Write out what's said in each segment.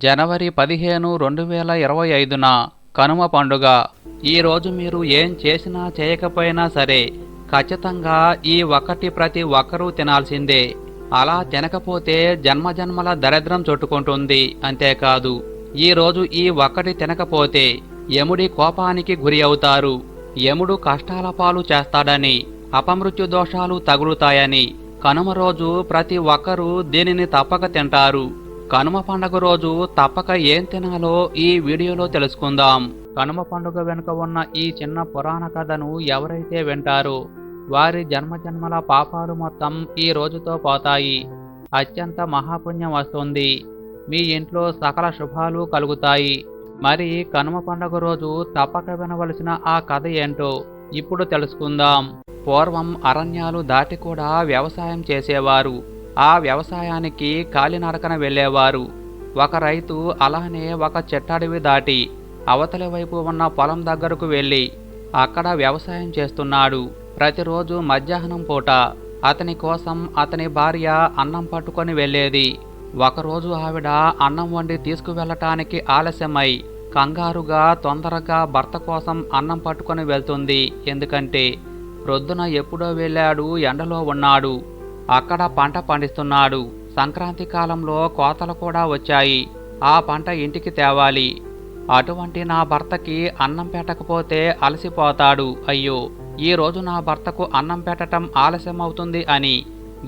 జనవరి పదిహేను రెండు వేల ఇరవై ఐదున కనుమ పండుగ. ఈరోజు మీరు ఏం చేసినా చేయకపోయినా సరే ఖచ్చితంగా ఈ ఒక్కటి ప్రతి ఒక్కరూ తినాల్సిందే. అలా తినకపోతే జన్మజన్మల దరిద్రం చుట్టుకుంటుంది అంతేకాదు. ఈరోజు ఈ ఒక్కటి తినకపోతే యముడి కోపానికి గురి అవుతారు. యముడు కష్టాల పాలు చేస్తాడని అపమృత్యు దోషాలు తగులుతాయని కనుమ రోజు ప్రతి ఒక్కరూ దీనిని తప్పక తింటారు. కనుమ పండుగ రోజు తప్పక ఏం తినాలో ఈ వీడియోలో తెలుసుకుందాం. కనుమ పండుగ వెనుక ఉన్న ఈ చిన్న పురాణ కథను ఎవరైతే వింటారో వారి జన్మజన్మల పాపాలు మొత్తం ఈ రోజుతో పోతాయి. అత్యంత మహాపుణ్యం వస్తుంది. మీ ఇంట్లో సకల శుభాలు కలుగుతాయి. మరి కనుమ పండుగ రోజు తప్పక వినవలసిన ఆ కథ ఏంటో ఇప్పుడు తెలుసుకుందాం. పూర్వం అరణ్యాలు దాటి కూడా వ్యవసాయం చేసేవారు. ఆ వ్యవసాయానికి కాలినడకన వెళ్ళేవారు. ఒక రైతు అలానే ఒక చెట్టడవి దాటి అవతలి వైపు ఉన్న పొలం దగ్గరకు వెళ్ళి అక్కడ వ్యవసాయం చేస్తున్నాడు. ప్రతిరోజు మధ్యాహ్నం పూట అతని కోసం అతని భార్య అన్నం పట్టుకొని వెళ్ళేది. ఒకరోజు ఆవిడ అన్నం వండి తీసుకువెళ్ళటానికి ఆలస్యమై కంగారుగా తొందరగా భర్త కోసం అన్నం పట్టుకొని వెళ్తుంది. ఎందుకంటే ప్రొద్దున ఎప్పుడో వెళ్ళాడు ఎండలో ఉన్నాడు. అక్కడ పంట పండిస్తున్నాడు. సంక్రాంతి కాలంలో కోతలు కూడా వచ్చాయి. ఆ పంట ఇంటికి తేవాలి. అటువంటి నా భర్తకి అన్నం పెట్టకపోతే అలసిపోతాడు. అయ్యో ఈరోజు నా భర్తకు అన్నం పెట్టటం ఆలస్యమవుతుంది అని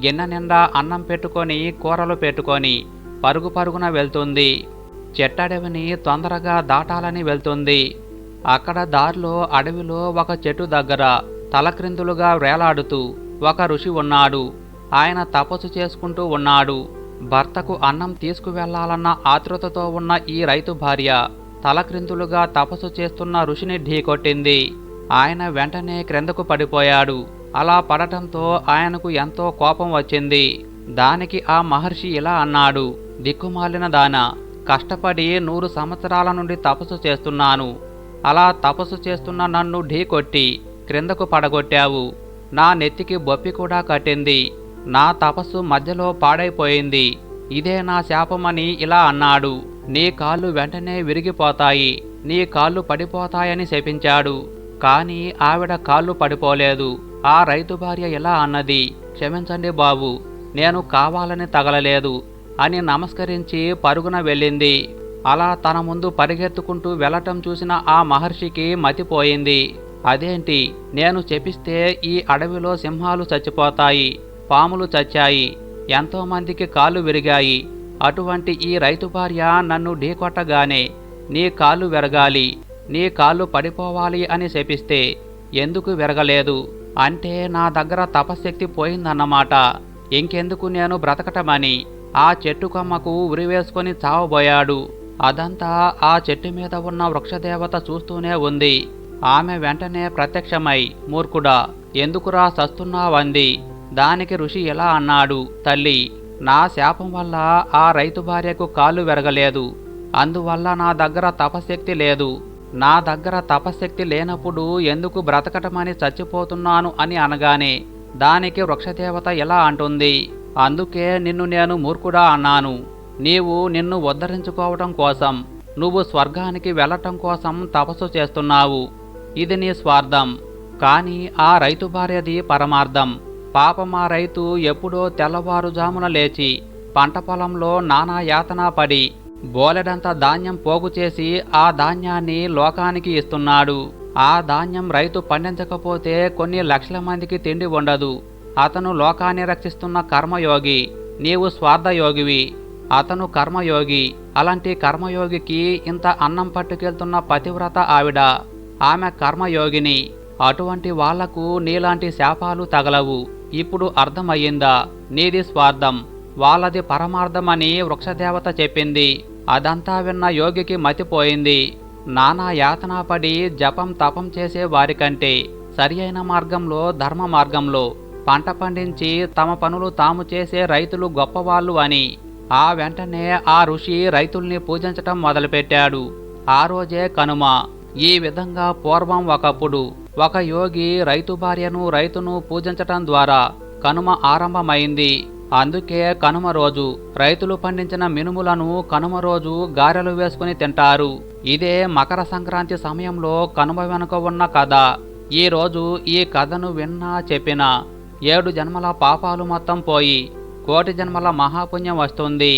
గిన్నె నిండా అన్నం పెట్టుకొని కూరలు పెట్టుకొని పరుగు పరుగున వెళ్తుంది. చెట్టడవిని తొందరగా దాటాలని వెళ్తుంది. అక్కడ దారిలో అడవిలో ఒక చెట్టు దగ్గర తలక్రిందులుగా వేలాడుతూ ఒక ఋషి ఉన్నాడు. ఆయన తపస్సు చేసుకుంటూ ఉన్నాడు. భర్తకు అన్నం తీసుకువెళ్ళాలన్న ఆతృతతో ఉన్న ఈ రైతు భార్య తలక్రిందులుగా తపస్సు చేస్తున్న ఋషిని ఢీకొట్టింది. ఆయన వెంటనే క్రిందకు పడిపోయాడు. అలా పడటంతో ఆయనకు ఎంతో కోపం వచ్చింది. దానికి ఆ మహర్షి ఇలా అన్నాడు దిక్కుమాలిన దాన కష్టపడి నూరు సంవత్సరాల నుండి తపస్సు చేస్తున్నాను. అలా తపస్సు చేస్తున్న నన్ను ఢీకొట్టి క్రిందకు పడగొట్టావు. నా నెత్తికి బొప్పి కూడా కట్టింది. నా తపస్సు మధ్యలో పాడైపోయింది. ఇదే నా శాపమని ఇలా అన్నాడు. నీ కాళ్ళు వెంటనే విరిగిపోతాయి. నీ కాళ్ళు పడిపోతాయని శపించాడు. కాని ఆవిడ కాళ్ళు పడిపోలేదు. ఆ రైతు భార్య ఇలా అన్నది. క్షమించండి బాబు నేను కావాలని తగలలేదు అని నమస్కరించి పరుగున వెళ్ళింది. అలా తన ముందు పరిగెత్తుకుంటూ వెళ్ళటం చూసిన ఆ మహర్షికి మతిపోయింది. అదేంటి నేను చెప్పిస్తే ఈ అడవిలో సింహాలు చచ్చిపోతాయి. పాములు చచ్చాయి. ఎంతోమందికి కాళ్ళు విరిగాయి. అటువంటి ఈ రైతు భార్య నన్ను ఢీకొట్టగానే నీ కాళ్ళు విరగాలి. నీ కాళ్ళు పడిపోవాలి అని శపిస్తే ఎందుకు విరగలేదు? అంటే నా దగ్గర తపశక్తి పోయిందన్నమాట. ఇంకెందుకు నేను బ్రతకటమని. ఆ చెట్టు కొమ్మకు ఉరివేసుకొని చావబోయాడు. అదంతా ఆ చెట్టు మీద ఉన్న వృక్షదేవత చూస్తూనే ఉంది. ఆమె వెంటనే ప్రత్యక్షమై మూర్ఖుడా ఎందుకురా సస్తున్నావంది? దానికి ఋషి ఎలా అన్నాడు? తల్లి నా శాపం వల్ల ఆ రైతు భార్యకు కాళ్ళు విరగలేదు. అందువల్ల నా దగ్గర తపశక్తి లేదు. నా దగ్గర తపశక్తి లేనప్పుడు ఎందుకు బ్రతకటమని చచ్చిపోతున్నాను అని అనగానే దానికి వృక్షదేవత ఎలా అంటుంది? అందుకే నిన్ను నేను మూర్ఖుడా అన్నాను. నీవు నిన్ను ఉద్ధరించుకోవటం కోసం నువ్వు స్వర్గానికి వెళ్ళటం కోసం తపస్సు చేస్తున్నావు. ఇది నీ స్వార్థం. కానీ ఆ రైతు భార్యది పరమార్థం. పాపం రైతు ఎప్పుడో తెల్లవారుజామున లేచి పంట పొలంలో నానా యాతన పడి బోలెడంత ధాన్యం పోగు చేసి ఆ ధాన్యాన్ని లోకానికి ఇస్తున్నాడు. ఆ ధాన్యం రైతు పండించకపోతే కొన్ని లక్షల మందికి తిండి ఉండదు. అతను లోకాన్ని రక్షిస్తున్న కర్మయోగి నీవు స్వార్థయోగివి. అతను కర్మయోగి అలాంటి కర్మయోగికి ఇంత అన్నం పట్టుకెళ్తున్న పతివ్రత ఆవిడ. ఆమె కర్మయోగిని అటువంటి వాళ్ళకు నీలాంటి శాపాలు తగలవు. ఇప్పుడు అర్థమయ్యిందా? నీది స్వార్థం. వాళ్ళది పరమార్థమని వృక్షదేవత చెప్పింది. అదంతా విన్న యోగికి మతిపోయింది. నానా యాతనాపడి జపం తపం చేసే వారికంటే సరి అయిన మార్గంలో ధర్మ మార్గంలో పంట పండించి తమ పనులు తాము చేసే రైతులు గొప్పవాళ్ళు అని ఆ వెంటనే ఆ ఋషి రైతుల్ని పూజించటం మొదలుపెట్టాడు. ఆ రోజే కనుమ. ఈ విధంగా పూర్వం ఒకప్పుడు ఒక యోగి రైతు భార్యను రైతును పూజించటం ద్వారా కనుమ ఆరంభమైంది. అందుకే కనుమ రోజు రైతులు పండించిన మినుములను కనుమ రోజు గారెలు వేసుకుని తింటారు. ఇదే మకర సంక్రాంతి సమయంలో కనుమ వెనుక ఉన్న కథ. ఈ రోజు ఈ కథను విన్నా చెప్పినా ఏడు జన్మల పాపాలు మొత్తం పోయి కోటి జన్మల మహాపుణ్యం వస్తుంది.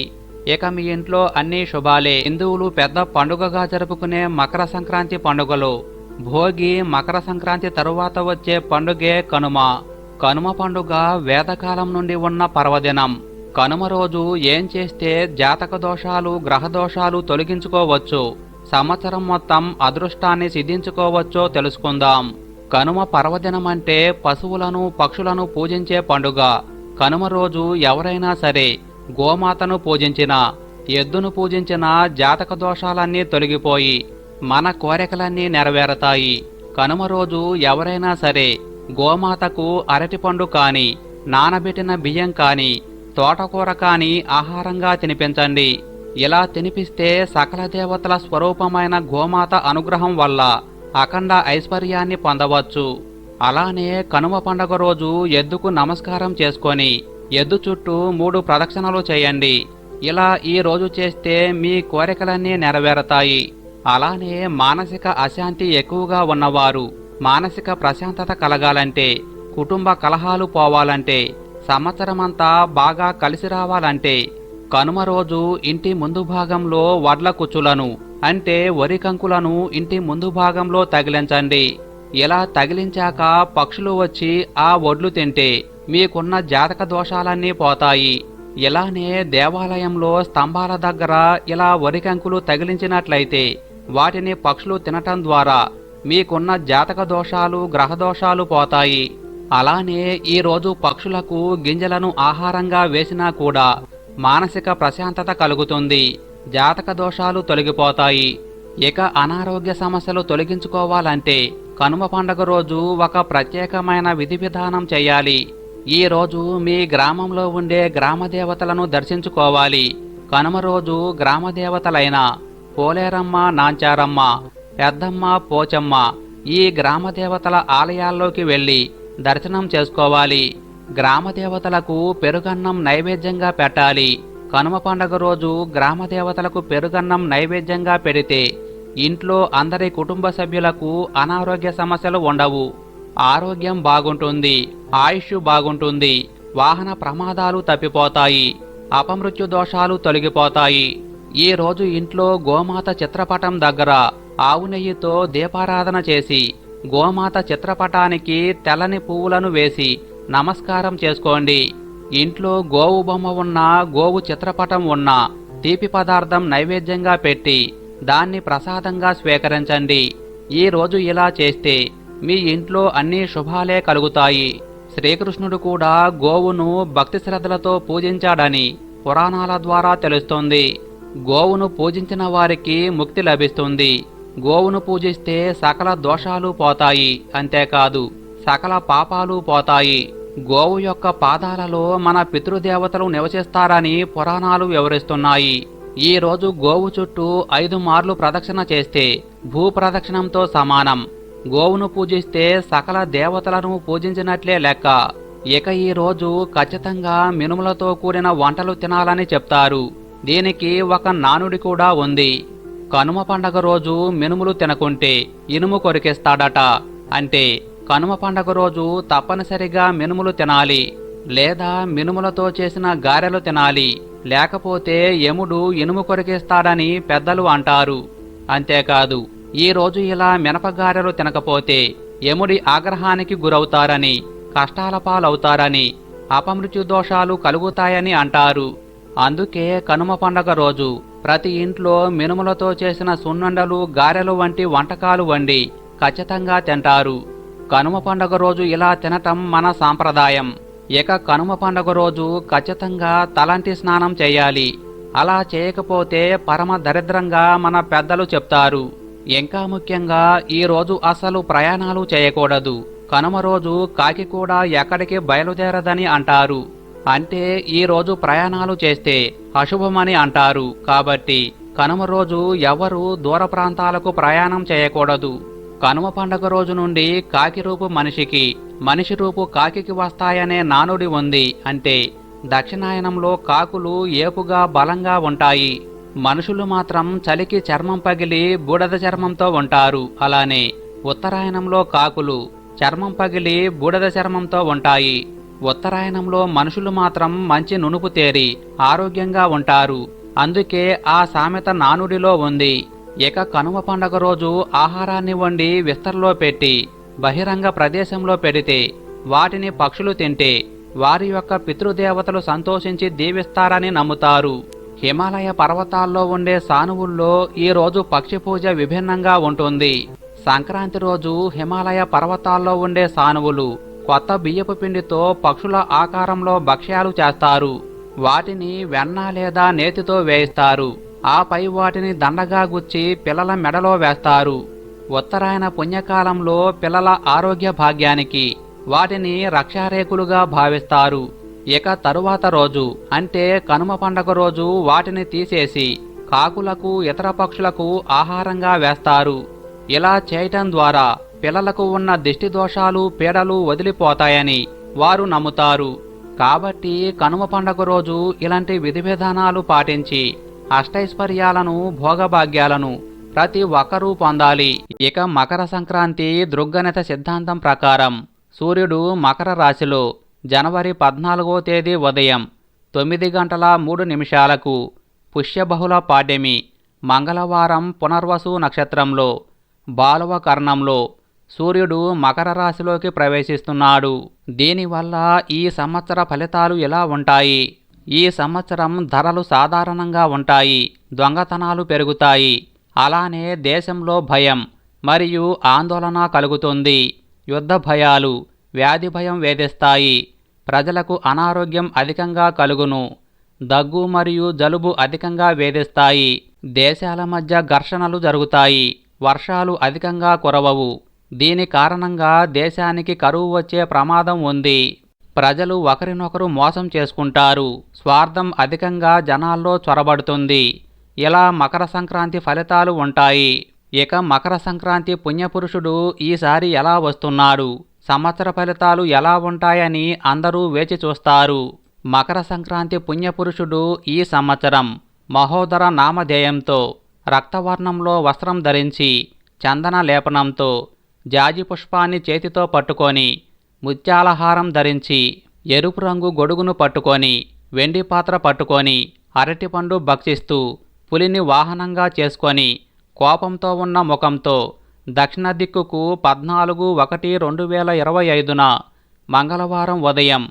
ఇక మీ ఇంట్లో అన్ని శుభాలే. హిందువులు పెద్ద పండుగగా జరుపుకునే మకర సంక్రాంతి పండుగలు. భోగి మకర సంక్రాంతి తరువాత వచ్చే పండుగే కనుమ. కనుమ పండుగ వేదకాలం నుండి ఉన్న పర్వదినం. కనుమ రోజు ఏం చేస్తే జాతక దోషాలు గ్రహ దోషాలు తొలగించుకోవచ్చు? సంవత్సరం మొత్తం అదృష్టాన్ని సిద్ధించుకోవచ్చో తెలుసుకుందాం. కనుమ పర్వదినం అంటే పశువులను పక్షులను పూజించే పండుగ. కనుమ రోజు ఎవరైనా సరే గోమాతను పూజించినా ఎద్దును పూజించిన జాతక దోషాలన్నీ తొలగిపోయి మన కోరికలన్నీ నెరవేరతాయి. కనుమ రోజు ఎవరైనా సరే గోమాతకు అరటిపండు కాని నానబెట్టిన బియ్యం కాని తోటకూర కాని ఆహారంగా తినిపించండి. ఇలా తినిపిస్తే సకల దేవతల స్వరూపమైన గోమాత అనుగ్రహం వల్ల అఖండ ఐశ్వర్యాన్ని పొందవచ్చు. అలానే కనుమ పండగ రోజు ఎద్దుకు నమస్కారం చేసుకొని ఎద్దు చుట్టూ మూడు ప్రదక్షిణలు చేయండి. ఇలా ఈ రోజు చేస్తే మీ కోరికలన్నీ నెరవేరతాయి. అలానే మానసిక అశాంతి ఎక్కువగా ఉన్నవారు మానసిక ప్రశాంతత కలగాలంటే కుటుంబ కలహాలు పోవాలంటే సంవత్సరమంతా బాగా కలిసి రావాలంటే కనుమ రోజు ఇంటి ముందు భాగంలో వడ్ల కుచ్చులను అంటే వరి కంకులను ఇంటి ముందు భాగంలో తగిలించండి. ఇలా తగిలించాక పక్షులు వచ్చి ఆ వడ్లు తింటే మీకున్న జాతక దోషాలన్నీ పోతాయి. ఇలానే దేవాలయంలో స్తంభాల దగ్గర ఇలా వరి కంకులు తగిలించినట్లయితే వాటిని పక్షులు తినటం ద్వారా మీకున్న జాతక దోషాలు గ్రహ దోషాలు పోతాయి. అలానే ఈ రోజు పక్షులకు గింజలను ఆహారంగా వేసినా కూడా మానసిక ప్రశాంతత కలుగుతుంది. జాతక దోషాలు తొలగిపోతాయి. ఇక అనారోగ్య సమస్యలు తొలగించుకోవాలంటే కనుమ పండగ రోజు ఒక ప్రత్యేకమైన విధి విధానం చేయాలి. ఈ రోజు మీ గ్రామంలో ఉండే గ్రామ దేవతలను దర్శించుకోవాలి. కనుమ రోజు గ్రామ దేవతలైన పోలేరమ్మ నాంచారమ్మ పెద్దమ్మ పోచమ్మ ఈ గ్రామ దేవతల ఆలయాల్లోకి వెళ్ళి దర్శనం చేసుకోవాలి. గ్రామ దేవతలకు పెరుగన్నం నైవేద్యంగా పెట్టాలి. కనుమ పండగ రోజు గ్రామ దేవతలకు పెరుగన్నం నైవేద్యంగా పెడితే ఇంట్లో అందరి కుటుంబ సభ్యులకు అనారోగ్య సమస్యలు ఉండవు. ఆరోగ్యం బాగుంటుంది ఆయుష్ బాగుంటుంది వాహన ప్రమాదాలు తప్పిపోతాయి అపమృత్యు దోషాలు తొలగిపోతాయి. ఈ రోజు ఇంట్లో గోమాత చిత్రపటం దగ్గర ఆవు నెయ్యితో దీపారాధన చేసి గోమాత చిత్రపటానికి తెల్లని పువ్వులను వేసి నమస్కారం చేసుకోండి. ఇంట్లో గోవు బొమ్మ ఉన్న గోవు చిత్రపటం ఉన్న తీపి పదార్థం నైవేద్యంగా పెట్టి దాన్ని ప్రసాదంగా స్వీకరించండి. ఈ రోజు ఇలా చేస్తే మీ ఇంట్లో అన్ని శుభాలే కలుగుతాయి. శ్రీకృష్ణుడు కూడా గోవును భక్తి శ్రద్ధలతో పూజించాడని పురాణాల ద్వారా తెలుస్తుంది. గోవును పూజించిన వారికి ముక్తి లభిస్తుంది. గోవును పూజిస్తే సకల దోషాలు పోతాయి. అంతేకాదు సకల పాపాలు పోతాయి. గోవు యొక్క పాదాలలో మన పితృదేవతలు నివసిస్తారని పురాణాలు వివరిస్తున్నాయి. ఈ రోజు గోవు చుట్టూ ఐదు మార్లు ప్రదక్షిణ చేస్తే భూ ప్రదక్షిణంతో సమానం. గోవును పూజిస్తే సకల దేవతలను పూజించినట్లే లెక్క. ఇక ఈ రోజు ఖచ్చితంగా మినుములతో కూడిన వంటలు తినాలని చెప్తారు. దీనికి ఒక నానుడి కూడా ఉంది. కనుమ పండగ రోజు మినుములు తినకుంటే ఇనుము కొరికేస్తాడట. అంటే కనుమ పండగ రోజు తప్పనిసరిగా మినుములు తినాలి. లేదా మినుములతో చేసిన గారెలు తినాలి. లేకపోతే యముడు ఇనుము కొరికేస్తాడని పెద్దలు అంటారు. అంతేకాదు ఈ రోజు ఇలా మినపగారెలు తినకపోతే యముడి ఆగ్రహానికి గురవుతారని కష్టాల పాలవుతారని అపమృత్యు దోషాలు కలుగుతాయని అంటారు. అందుకే కనుమ పండగ రోజు ప్రతి ఇంట్లో మినుములతో చేసిన సున్నుండలు గారెలు వంటి వంటకాలు వండి ఖచ్చితంగా తింటారు. కనుమ పండగ రోజు ఇలా తినటం మన సాంప్రదాయం. ఇక కనుమ పండగ రోజు ఖచ్చితంగా తలంటి స్నానం చేయాలి. అలా చేయకపోతే పరమ దరిద్రంగా మన పెద్దలు చెప్తారు. ఇంకా ముఖ్యంగా ఈ రోజు అసలు ప్రయాణాలు చేయకూడదు. కనుమ రోజు కాకి కూడా ఎక్కడికి బయలుదేరదని అంటారు. అంటే ఈ రోజు ప్రయాణాలు చేస్తే అశుభమని అంటారు. కాబట్టి కనుమ రోజు ఎవరు దూర ప్రాంతాలకు ప్రయాణం చేయకూడదు. కనుమ పండగ రోజు నుండి కాకి రూపు మనిషికి మనిషి రూపు కాకికి వస్తాయనే నానుడి ఉంది అంటే దక్షిణాయనంలో కాకులు ఏపుగా బలంగా ఉంటాయి. మనుషులు మాత్రం చలికి చర్మం పగిలి బూడద చర్మంతో ఉంటారు. అలానే ఉత్తరాయణంలో కాకులు చర్మం పగిలి బూడద చర్మంతో ఉంటాయి. ఉత్తరాయణంలో మనుషులు మాత్రం మంచి నునుపు తేరి ఆరోగ్యంగా ఉంటారు. అందుకే ఆ సామెత నానుడిలో ఉంది. ఇక కనుమ పండగ రోజు ఆహారాన్ని వండి విస్తరలో పెట్టి బహిరంగ ప్రదేశంలో పెడితే వాటిని పక్షులు తింటే వారి యొక్క పితృదేవతలు సంతోషించి దీవిస్తారని నమ్ముతారు. హిమాలయ పర్వతాల్లో ఉండే సానువుల్లో ఈ రోజు పక్షి పూజ విభిన్నంగా ఉంటుంది. సంక్రాంతి రోజు హిమాలయ పర్వతాల్లో ఉండే సానువులు కొత్త బియ్యపు పిండితో పక్షుల ఆకారంలో భక్ష్యాలు చేస్తారు. వాటిని వెన్న లేదా నేతితో వేయిస్తారు. ఆపై వాటిని దండగా గుచ్చి పిల్లల మెడలో వేస్తారు. ఉత్తరాయణ పుణ్యకాలంలో పిల్లల ఆరోగ్య భాగ్యానికి వాటిని రక్షారేకులుగా భావిస్తారు. ఇక తరువాత రోజు అంటే కనుమ పండగ రోజు వాటిని తీసేసి కాకులకు ఇతర పక్షులకు ఆహారంగా వేస్తారు. ఇలా చేయటం ద్వారా పిల్లలకు ఉన్న దిష్టి దోషాలు పీడలు వదిలిపోతాయని వారు నమ్ముతారు. కాబట్టి కనుమ పండగ రోజు ఇలాంటి విధి విధానాలు పాటించి అష్టైశ్వర్యాలను భోగభాగ్యాలను ప్రతి ఒక్కరూ పొందాలి. ఇక మకర సంక్రాంతి దృగ్గణిత సిద్ధాంతం ప్రకారం సూర్యుడు మకర రాశిలో జనవరి పద్నాలుగో తేదీ ఉదయం తొమ్మిది గంటల మూడు నిమిషాలకు పుష్యబహుళ పాడ్యమి మంగళవారం పునర్వసు నక్షత్రంలో బాలవ కర్ణంలో సూర్యుడు మకర రాశిలోకి ప్రవేశిస్తున్నాడు. దీనివల్ల ఈ సంవత్సర ఫలితాలు ఎలా ఉంటాయి? ఈ సంవత్సరం ధరలు సాధారణంగా ఉంటాయి దొంగతనాలు పెరుగుతాయి. అలానే దేశంలో భయం మరియు ఆందోళన కలుగుతుంది. యుద్ధ భయాలు వ్యాధి భయం వేధిస్తాయి. ప్రజలకు అనారోగ్యం అధికంగా కలుగును. దగ్గు మరియు జలుబు అధికంగా వేధిస్తాయి. దేశాల మధ్య ఘర్షణలు జరుగుతాయి. వర్షాలు అధికంగా కురవవు. దీని కారణంగా దేశానికి కరువు వచ్చే ప్రమాదం ఉంది. ప్రజలు ఒకరినొకరు మోసం చేసుకుంటారు. స్వార్థం అధికంగా జనాల్లో చొరబడుతుంది. ఇలా మకర సంక్రాంతి ఫలితాలు ఉంటాయి. ఇక మకర సంక్రాంతి పుణ్యపురుషుడు ఈసారి ఎలా వస్తున్నాడు? సంవత్సర ఫలితాలు ఎలా ఉంటాయని అందరూ వేచి చూస్తారు. మకర సంక్రాంతి పుణ్యపురుషుడు ఈ సంవత్సరం మహోదర నామధేయంతో రక్తవర్ణంలో వస్త్రం ధరించి చందన లేపనంతో జాజి పుష్పాన్ని చేతితో పట్టుకొని ముత్యాలహారం ధరించి ఎరుపు రంగు గొడుగును పట్టుకొని వెండి పాత్ర పట్టుకొని అరటిపండు భక్షిస్తూ పులిని వాహనంగా చేసుకొని కోపంతో ఉన్న ముఖంతో దక్షిణ దిక్కుకు పద్నాలుగు ఒకటి రెండు వేల ఇరవై ఐదున మంగళవారం ఉదయం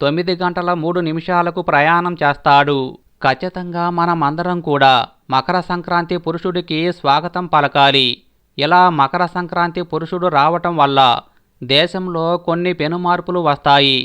తొమ్మిది గంటల మూడు నిమిషాలకు ప్రయాణం చేస్తాడు. ఖచ్చితంగా మనమందరం కూడా మకర సంక్రాంతి పురుషుడికి స్వాగతం పలకాలి. ఇలా మకర సంక్రాంతి పురుషుడు రావటం వల్ల దేశంలో కొన్ని పెనుమార్పులు వస్తాయి.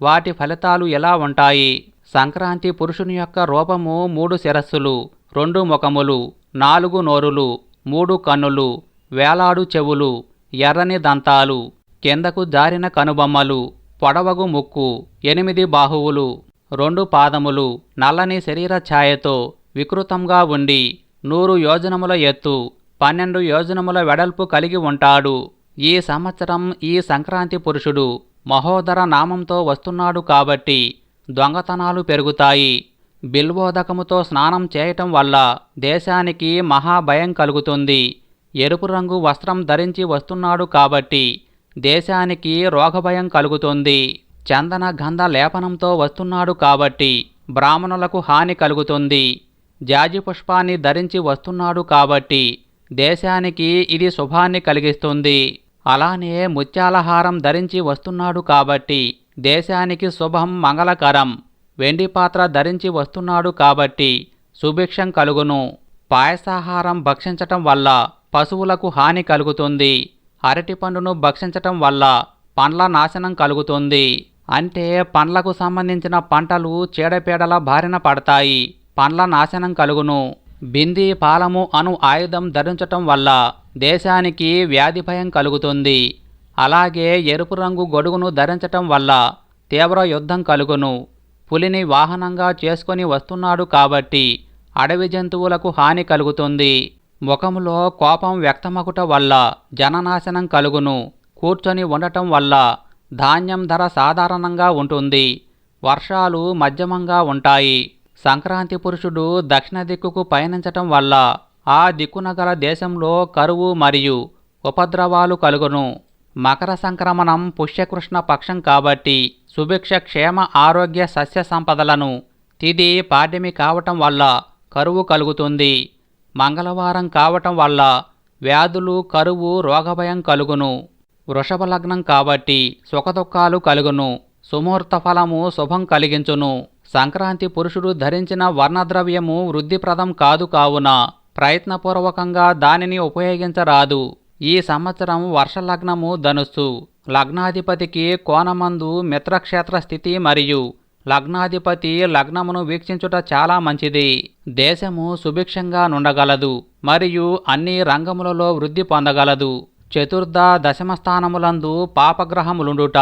వాటి ఫలితాలు ఎలా ఉంటాయి? సంక్రాంతి పురుషుని యొక్క రూపము మూడు శిరస్సులు రెండు ముఖములు నాలుగు నోరులు మూడు కన్నులు వేలాడు చెవులు ఎర్రని దంతాలు కిందకు జారిన కనుబొమ్మలు పొడవగు ముక్కు ఎనిమిది బాహువులు రెండు పాదములు నల్లని శరీర ఛాయతో వికృతంగా ఉండి నూరు యోజనముల ఎత్తు పన్నెండు యోజనముల వెడల్పు కలిగి ఉంటాడు. ఈ సంవత్సరం ఈ సంక్రాంతి పురుషుడు మహోదర నామంతో వస్తున్నాడు కాబట్టి దొంగతనాలు పెరుగుతాయి. బిల్వోదకముతో స్నానం చేయటం వల్ల దేశానికి మహాభయం కలుగుతుంది. ఎరుపు రంగు వస్త్రం ధరించి వస్తున్నాడు కాబట్టి దేశానికి రోగభయం కలుగుతుంది. చందన గంధ లేపనంతో వస్తున్నాడు కాబట్టి బ్రాహ్మణులకు హాని కలుగుతుంది. జాజి పుష్పాన్ని ధరించి వస్తున్నాడు కాబట్టి దేశానికి ఇది శుభాన్ని కలిగిస్తుంది. అలానే ముత్యాలహారం ధరించి వస్తున్నాడు కాబట్టి దేశానికి శుభం మంగళకరం. వెండి పాత్ర ధరించి వస్తున్నాడు కాబట్టి సుభిక్షం కలుగును. పాయసాహారం భక్షించటం వల్ల పశువులకు హాని కలుగుతుంది. అరటి పండును భక్షించటం వల్ల పండ్ల నాశనం కలుగుతుంది. అంటే పండ్లకు సంబంధించిన పంటలు చీడపీడల బారిన పడతాయి. పండ్ల నాశనం కలుగును. బింది పాలము అను ఆయుధం ధరించటం వల్ల దేశానికి వ్యాధి భయం కలుగుతుంది. అలాగే ఎరుపు రంగు గొడుగును ధరించటం వల్ల తీవ్ర యుద్ధం కలుగును. పులిని వాహనంగా చేసుకొని వస్తున్నాడు కాబట్టి అడవి జంతువులకు హాని కలుగుతుంది. ముఖములో కోపం వ్యక్తమగుట వల్ల జననాశనం కలుగును. కూర్చొని ఉండటం వల్ల ధాన్యం ధర సాధారణంగా ఉంటుంది. వర్షాలు మధ్యమంగా ఉంటాయి. సంక్రాంతి పురుషుడు దక్షిణ దిక్కుకు పయనించటం వల్ల ఆ దిక్కున గల దేశంలో కరువు మరియు ఉపద్రవాలు కలుగును. మకర సంక్రమణం పుష్యకృష్ణ పక్షం కాబట్టి సుభిక్ష క్షేమ ఆరోగ్య సస్య సంపదలను తిది పాడ్యమి కావటం వల్ల కరువు కలుగుతుంది. మంగళవారం కావటం వల్ల వ్యాధులు కరువు రోగభయం కలుగును. వృషభ లగ్నం కాబట్టి సుఖదుఖాలు కలుగును. సుముహూర్త ఫలము శుభం కలిగించును. సంక్రాంతి పురుషుడు ధరించిన వర్ణద్రవ్యము వృద్ధిప్రదం కాదు కావున. ప్రయత్నపూర్వకంగా దానిని ఉపయోగించరాదు. ఈ సంవత్సరం వర్షలగ్నము ధనుస్సు. లగ్నాధిపతికి కోణమందు మిత్రక్షేత్ర స్థితి మరియు లగ్నాధిపతి లగ్నమును వీక్షించుట చాలా మంచిది. దేశము సుభిక్షంగా నుండగలదు మరియు అన్ని రంగములలో వృద్ధి పొందగలదు. చతుర్థ దశమ స్థానములందు పాపగ్రహములుండుట.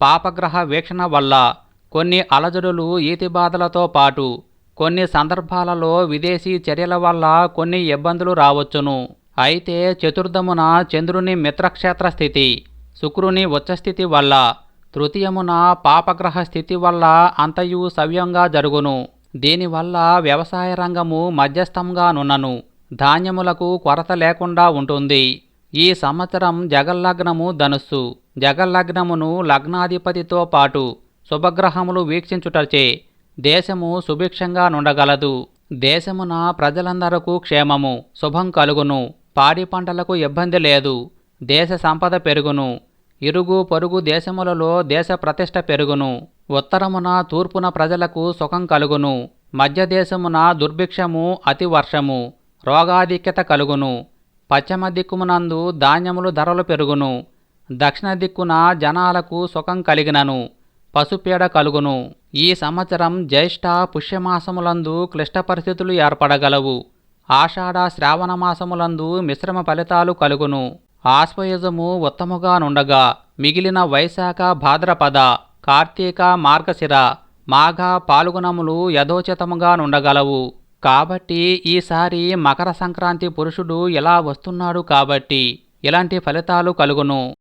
పాపగ్రహ వీక్షణ వల్ల కొన్ని అలజడులు ఈతి బాధలతో పాటు కొన్ని సందర్భాలలో విదేశీ చర్యల వల్ల కొన్ని ఇబ్బందులు రావచ్చును. అయితే చతుర్థమున చంద్రుని మిత్రక్షేత్ర స్థితి శుక్రుని ఉచ్చస్థితి వల్ల తృతీయమున పాపగ్రహ స్థితి వల్ల అంతయు సవ్యంగా జరుగును. దీనివల్ల వ్యవసాయ రంగము మధ్యస్థంగా నున్నను. ధాన్యములకు కొరత లేకుండా ఉంటుంది. ఈ సంవత్సరం జగల్లగ్నము ధనుస్సు. జగల్లగ్నమును లగ్నాధిపతితో పాటు శుభగ్రహములు వీక్షించుటచే దేశము సుభిక్షంగా నుండగలదు. దేశమున ప్రజలందరకు క్షేమము శుభం కలుగును. పాడి పంటలకు ఇబ్బంది లేదు. దేశ సంపద పెరుగును. ఇరుగు పొరుగు దేశములలో దేశ ప్రతిష్ట పెరుగును. ఉత్తరమున తూర్పున ప్రజలకు సుఖం కలుగును. మధ్య దేశమున దుర్భిక్షము అతి వర్షము రోగాధిక్యత కలుగును. పశ్చిమ దిక్కుమునందు ధాన్యములు ధరలు పెరుగును. దక్షిణ దిక్కున జనాలకు సుఖం కలిగినను. పసుపేడ కలుగును. ఈ సంవత్సరం జ్యేష్ఠ పుష్యమాసములందు క్లిష్ట పరిస్థితులు ఏర్పడగలవు. ఆషాఢ శ్రావణ మాసములందు మిశ్రమ ఫలితాలు కలుగును. ఆశ్వయుజము ఉత్తముగా నుండగా. మిగిలిన వైశాఖ భాద్రపద కార్తీక మార్గశిర మాఘ పాల్గొనములు యథోచితముగా నుండగలవు. కాబట్టి ఈసారి మకర సంక్రాంతి పురుషుడు ఇలా వస్తున్నాడు కాబట్టి ఇలాంటి ఫలితాలు కలుగును.